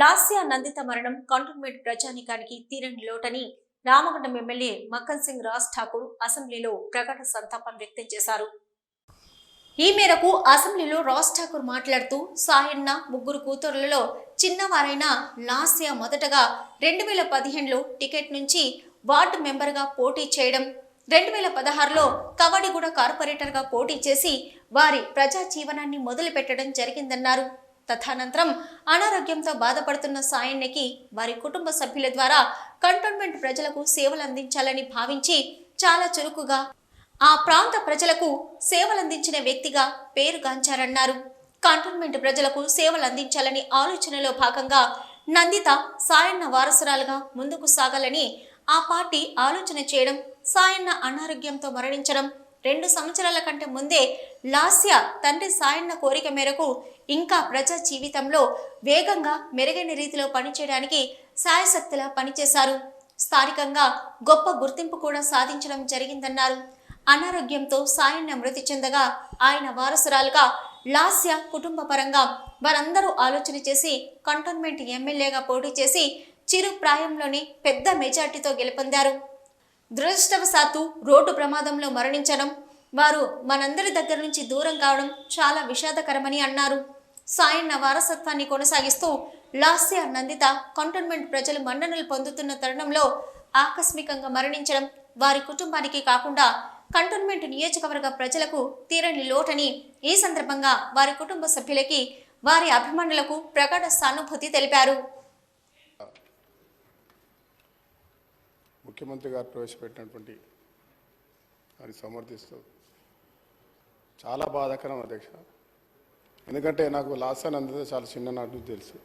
లాస్య నందిత మరణం కంటోన్మెంట్ ప్రజానికానికి తీరని లోటని రామగుండం ఎమ్మెల్యే మక్కన్ సింగ్ రాజ్ ఠాకూర్ అసెంబ్లీలో ప్రకట సంతాపం వ్యక్తం చేశారు. ఈ మేరకు అసెంబ్లీలో రాజ్ ఠాకూర్ మాట్లాడుతూ సాయన్న ముగ్గురు కూతురులలో చిన్నవారైన లాస్య మొదటగా రెండు వేల పదిహేనులో టికెట్ నుంచి వార్డు మెంబర్గా పోటీ చేయడం రెండు వేల పదహారులో కవడిగూడ కార్పొరేటర్గా పోటీ చేసి వారి ప్రజా జీవనాన్ని మొదలుపెట్టడం జరిగిందన్నారు. తదనంతరం అనారోగ్యంతో బాధపడుతున్న సాయన్నకి వారి కుటుంబ సభ్యుల ద్వారా కంటోన్మెంట్ ప్రజలకు సేవలు అందించాలని భావించి చాలా చురుకుగా ఆ ప్రాంత ప్రజలకు సేవలందించిన వ్యక్తిగా పేరుగాంచారన్నారు కంటోన్మెంట్ ప్రజలకు సేవలు అందించాలని ఆలోచనలో భాగంగా నందిత సాయన్న వారసురాలుగా ముందుకు సాగాలని ఆ పార్టీ ఆలోచన చేయడం సాయన్న అనారోగ్యంతో మరణించడం రెండు సంవత్సరాల కంటే ముందే లాస్య తండ్రి సాయన్న కోరిక మేరకు ఇంకా ప్రజా జీవితంలో వేగంగా మెరుగైన రీతిలో పనిచేయడానికి సాయశక్తిలా పనిచేశారు. స్థానికంగా గొప్ప గుర్తింపు కూడా సాధించడం జరిగిందన్నారు. అనారోగ్యంతో సాయన్న మృతి చెందగా ఆయన వారసురాలుగా లాస్య కుటుంబ పరంగా వారందరూ ఆలోచన చేసి కంటోన్మెంట్ ఎమ్మెల్యేగా పోటీ చేసి చిరు ప్రాయంలోనే పెద్ద మెజార్టీతో గెలుపొందారు. దురదృష్టవశాత్తు రోడ్డు ప్రమాదంలో మరణించడం వారు మనందరి దగ్గర నుంచి దూరం కావడం చాలా విషాదకరమని అన్నారు. సాయన్న వారసత్వాన్ని కొనసాగిస్తూ లాస్య నందిత కంటోన్మెంట్ ప్రజలు మన్ననలు పొందుతున్న తరుణంలో ఆకస్మికంగా మరణించడం వారి కుటుంబానికి కాకుండా కంటోన్మెంట్ నియోజకవర్గ ప్రజలకు తీరని లోటని ఈ సందర్భంగా వారి కుటుంబ సభ్యులకి వారి అభిమానులకు ప్రగాఢ సానుభూతి తెలిపారు. ముఖ్యమంత్రి గారు ప్రవేశపెట్టినటువంటి అది సమర్థిస్తూ చాలా బాధాకరం అధ్యక్ష. ఎందుకంటే నాకు లాసాన్ అందితే చాలా చిన్ననాటి నుంచి తెలుసు.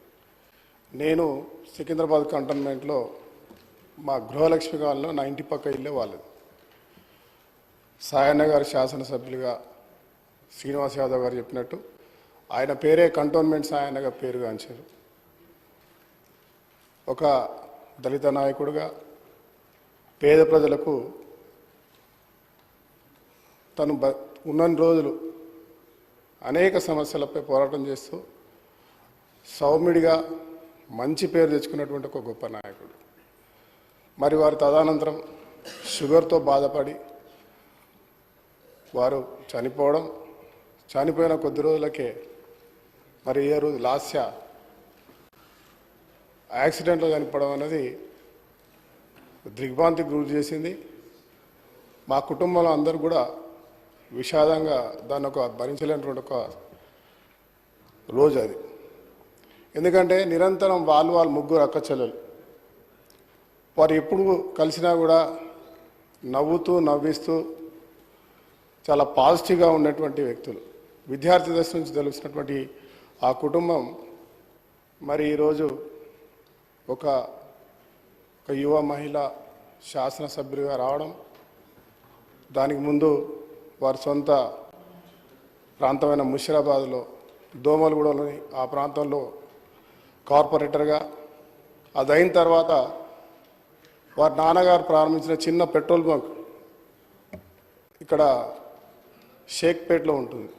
నేను సికింద్రాబాద్ కంటోన్మెంట్లో మా గృహలక్ష్మి కాలంలో నా ఇంటి పక్క ఇల్లే వాళ్ళది. సాయన్న గారు శాసనసభ్యులుగా శ్రీనివాస్ యాదవ్ గారు చెప్పినట్టు ఆయన పేరే కంటోన్మెంట్ సాయన్నగా పేరుగాంచారు. ఒక దళిత నాయకుడుగా పేద ప్రజలకు తను బ ఉన్నన్ని రోజులు అనేక సమస్యలపై పోరాటం చేస్తూ సౌమ్యుడిగా మంచి పేరు తెచ్చుకున్నటువంటి ఒక గొప్ప నాయకుడు. మరి వారు తదనంతరం షుగర్తో బాధపడి వారు చనిపోవడం చనిపోయిన కొద్ది రోజులకే మరి ఏ రోజు లాస్య యాక్సిడెంట్లో చనిపోవడం అనేది దిగ్భ్రాంతికి గురి చేసింది. మా కుటుంబంలో అందరూ కూడా విషాదంగా దాన్ని ఒక భరించలేనటువంటి ఒక రోజు అది. ఎందుకంటే నిరంతరం వాళ్ళు వాళ్ళు ముగ్గురు అక్క చెల్లెలు. వారు ఎప్పుడు కలిసినా కూడా నవ్వుతూ నవ్విస్తూ చాలా పాజిటివ్గా ఉన్నటువంటి వ్యక్తులు. విద్యార్థి దశ నుంచి తెలిసినటువంటి ఆ కుటుంబం మరి ఈరోజు ఒక ఒక యువ మహిళ శాసనసభ్యులుగా రావడం దానికి ముందు వారి సొంత ప్రాంతమైన ముషిరాబాద్లో దోమలగూడలోని ఆ ప్రాంతంలో కార్పొరేటర్గా అది అయిన తర్వాత వారి నాన్నగారు ప్రారంభించిన చిన్న పెట్రోల్ బంక్ ఇక్కడ షేక్పేట్లో ఉంటుంది.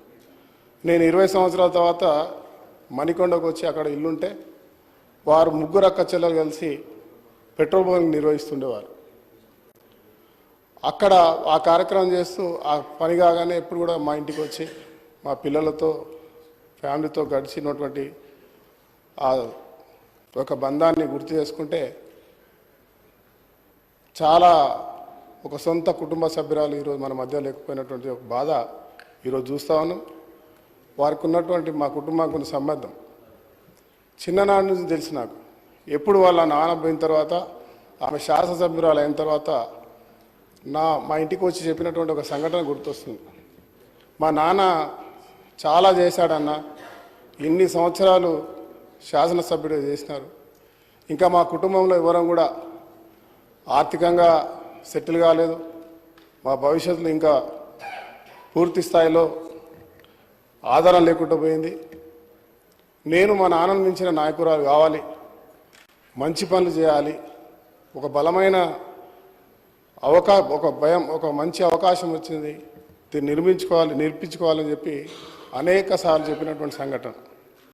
నేను ఇరవై సంవత్సరాల తర్వాత మణికొండకు వచ్చి అక్కడ ఇల్లుంటే వారు ముగ్గురు అక్క చెల్లెలు కలిసి పెట్రోల్ బంక్ నిర్వహిస్తుండేవారు. అక్కడ ఆ కార్యక్రమం చేస్తూ ఆ పని కాగానే ఎప్పుడు కూడా మా ఇంటికి వచ్చి మా పిల్లలతో ఫ్యామిలీతో గడిచినటువంటి ఆ ఒక బంధాన్ని గుర్తు చేసుకుంటే చాలా ఒక సొంత కుటుంబ సభ్యురాలు ఈరోజు మన మధ్య లేకపోయినటువంటి ఒక బాధ ఈరోజు చూస్తా ఉన్నాం. వారికి ఉన్నటువంటి మా కుటుంబానికి ఉన్న సంబంధం చిన్ననాటి నుంచి తెలిసి నాకు. ఎప్పుడు వాళ్ళ నాన్న పోయిన తర్వాత ఆమె శాసనసభ్యురాలు అయిన తర్వాత నా మా ఇంటికి వచ్చి చెప్పినటువంటి ఒక సంఘటన గుర్తొస్తుంది. మా నాన్న చాలా చేశాడన్న ఇన్ని సంవత్సరాలు శాసనసభ్యుడు చేసినారు. ఇంకా మా కుటుంబంలో ఎవరం కూడా ఆర్థికంగా సెటిల్ కాలేదు. మా భవిష్యత్తులో ఇంకా పూర్తి స్థాయిలో ఆధారం లేకుండా పోయింది. నేను మా నాన్నను మించిన నాయకురాలు కావాలి. మంచి పనులు చేయాలి. ఒక బలమైన అవకా ఒక భయం ఒక మంచి అవకాశం వచ్చింది. దీన్ని నిర్మించుకోవాలి నేర్పించుకోవాలని చెప్పి అనేక సార్లు చెప్పినటువంటి సంఘటన.